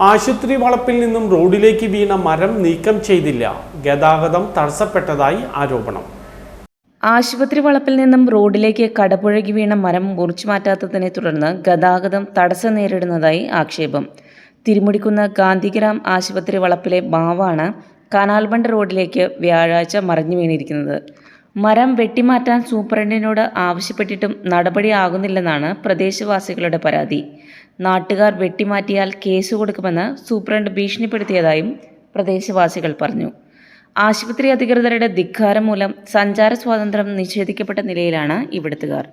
ആശുപത്രി വളപ്പിൽ നിന്നും റോഡിലേക്ക് വീണ മരം നീക്കം ചെയ്തില്ല. ഗതാഗതം തടസ്സപ്പെട്ടതായി ആരോപണം. ആശുപത്രി വളപ്പിൽ നിന്നും റോഡിലേക്ക് കടപുഴകി വീണ മരം മുറിച്ചു മാറ്റാത്തതിനെ തുടർന്ന് ഗതാഗതം തടസ്സം നേരിടുന്നതായി ആക്ഷേപം. തിരുമുടിക്കുന്ന് ഗാന്ധിഗ്രാം ആശുപത്രി വളപ്പിലെ ബാവാണ് കനാൽബണ്ട് റോഡിലേക്ക് വ്യാഴാഴ്ച മറിഞ്ഞു വീണിരിക്കുന്നത്. മരം വെട്ടിമാറ്റാൻ സൂപ്രണ്ടിനോട് ആവശ്യപ്പെട്ടിട്ടും നടപടിയാകുന്നില്ലെന്നാണ് പ്രദേശവാസികളുടെ പരാതി. നാട്ടുകാർ വെട്ടിമാറ്റിയാൽ കേസ് കൊടുക്കുമെന്ന് സൂപ്രണ്ട് ഭീഷണിപ്പെടുത്തിയതായും പ്രദേശവാസികൾ പറഞ്ഞു. ആശുപത്രി അധികൃതരുടെ ധിക്കാരം മൂലം സഞ്ചാര സ്വാതന്ത്ര്യം നിഷേധിക്കപ്പെട്ട നിലയിലാണ് ഇവിടുത്തുകാർ.